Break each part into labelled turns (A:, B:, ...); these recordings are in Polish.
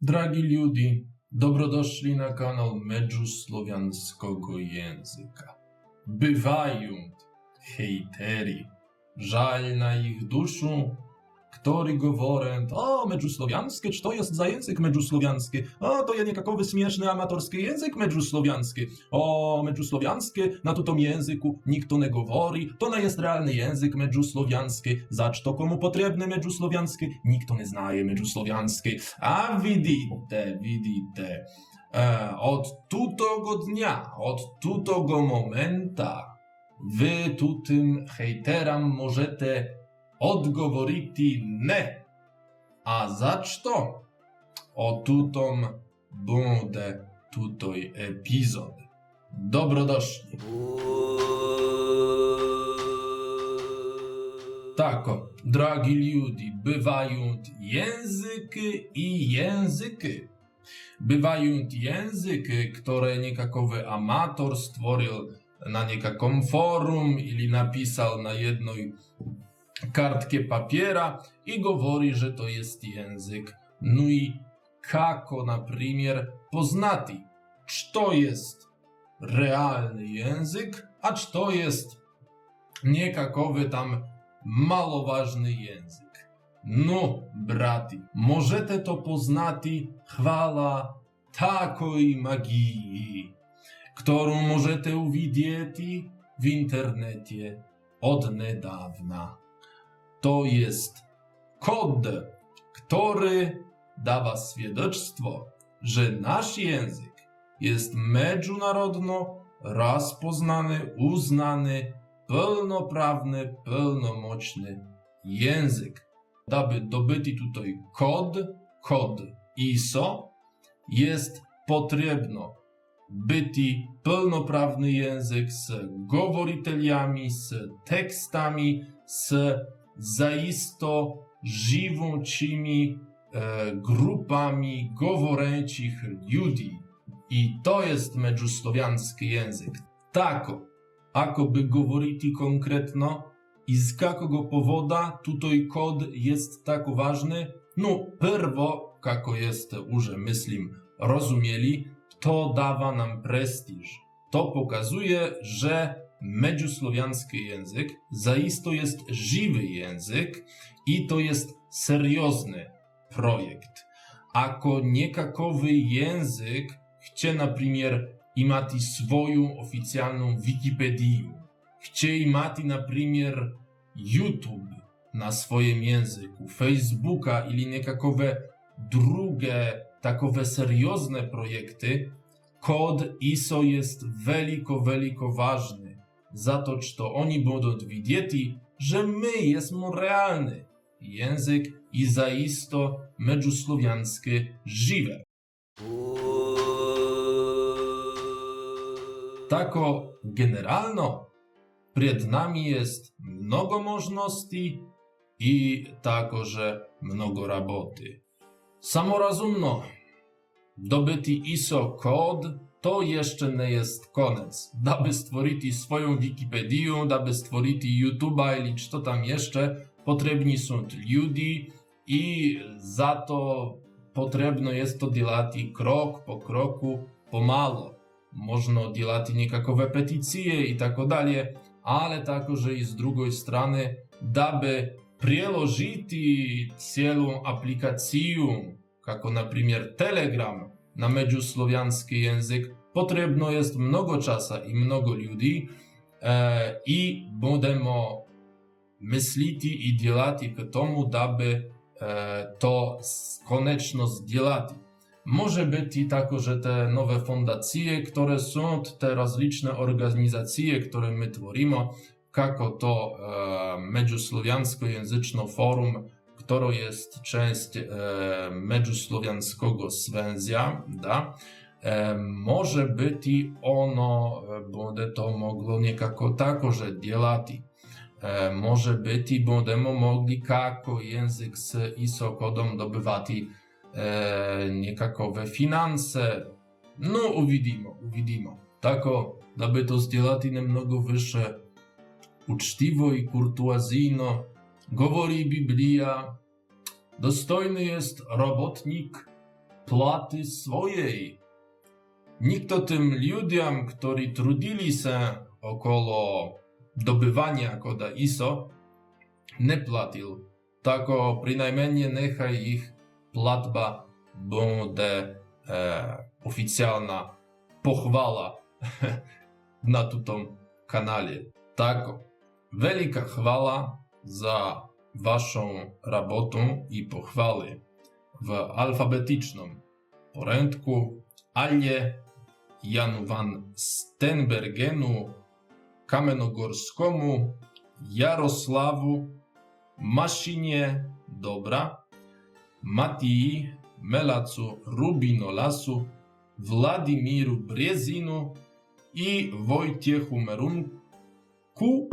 A: Dragi ljudi, dobrodošli na kanał Međuslovianskiego języka. Bywają hejteri, żal na ich duszu, Ktory goworę, o, medżusłowianskie, czy to jest za język medżusłowianskie? O, to je niekakowy śmieszny amatorski język medżusłowianskie. O, medżusłowianskie, na to tom języku nikt nie gowori, to nie jest realny język medżusłowianskie, zacz to komu potrzebne medżusłowianskie, nikt nie znaje medżusłowianskie. A widzite, widzite, e, od tutogo dnia, od tutogo momenta, wy tu tym hejteram możecie odgovoriti ne. A zašto? O tutom bude tutoj epizod. Dobrodošli. Tako, dragi ljudi, bywają języki i języki. Bywają języki, które niekakowy amator stworzył na niekakom forum ili napisał na jednej kartkę papiera i mówi, że to jest język. No i kako, na przykład, poznati, czy to jest realny język, a czy to jest niekakowy tam maloważny język. No, brati, możecie to poznati chwala takiej magii, którą możecie uwidzieć w internecie od niedawna to jest kod, który dawa świadectwo, że nasz język jest międzynarodno rozpoznany, uznany, pełnoprawny, pełnomocny język. Aby dobyty tutaj kod, kod ISO, jest potrzebno byty pełnoprawny język z govoriteljami, z tekstami, z zaisto żyjącymi e, grupami govoręcich ludzi. I to jest međuslowiański język. Tako, ako by govoriti konkretno, i z jakiego powoda tutaj kod jest tak ważny? No, prvo, kako jest już myślim rozumieli, to dawa nam prestiż. To pokazuje, że međuslowiański język zaisto jest żywy język i to jest seriozny projekt. Ako niekakowy język chce na przykład imati swoją oficjalną Wikipedię, chce imati na przykład YouTube na swoim języku, Facebooka ili niekakowe drugie takowe seriozne projekty, kod ISO jest veliko, veliko ważny za to, czy to oni będą widzieli, że my jesteśmy realny język i zaisto međuslowiańskie żywe. Tako generalno przed nami jest mnogo możności i tako, że mnogo roboty. Samorazumno, dobyty ISO kod to jeszcze nie jest koniec. Daby stworzyć swoją Wikipedię, daby stworzyć YouTube'a ili co tam jeszcze, potrzebni są ludzie i za to potrzebno jest to делать krok po kroku, pomalo. Można делать niekakowe petycje i tak dalej, ale także i z drugiej strony, daby przełożyć całą aplikację, jako na przykład Telegram, na međuslowiański język potrzebno jest mnogo czasu i mnogo ludzi e, i będziemy myśleć i działać k tomu, daby e, to koniecznie zdziałać. Może być i tak, że te nowe fundacje, które są, te rozliczne organizacje, które my tworimy, jako to e, Međuslowiańsko-języczne forum, które jest część e, Međuslowiańskiego Swęzja, da, e, może być i ono, e, będzie to mogło niekako takoże działać. E, może być i będziemy mogli jako język z ISO kodom dobywać e, niekakowe finanse. No, uvidimo, uvidimo. Tako, aby to zdziałać namnogo wyższe, uczciwo i kurtuazyjno, Govori Biblia, Dostojny jest robotnik płaty swojej. Nikt tym ludziom, którzy trudili się okolo dobywania koda ISO, nie płacił. Tako przynajmniej niechaj ich płatba będzie e, oficjalna pochwala na tutą kanale. Tako, wielka chwała za waszą robotę i pochwały w alfabetycznym porządku, ale Janu van Stenbergenu, Kamenogorskomu, Jarosławu, Maszynie Dobra, Matii Melacu Rubinolasu, Władimiru Brezinu i Wojciechu Merunku,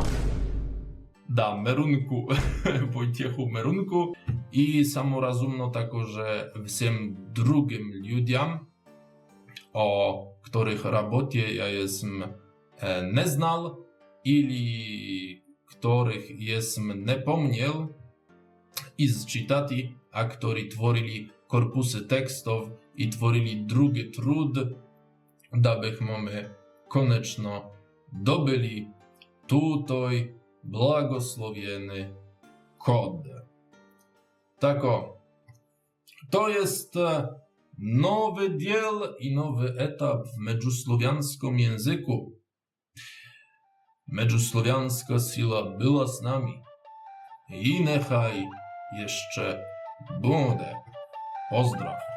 A: Da, merunku, Wojciechu merunku i samorazumno także wszem drugim ludziom, o których robocie ja jestem e, nie znał ili których jestem nie pomniał i zczytati, a którzy tworzyli korpusy tekstów i tworzyli drugi trud, dabych mamy koniecznie dobyli. Tutaj błogosławiony kod. Tako, to jest e, nowy dziel i nowy etap w medzusłowianskim języku. Medzusłowianska siła była z nami i niechaj jeszcze będzie. Pozdraw.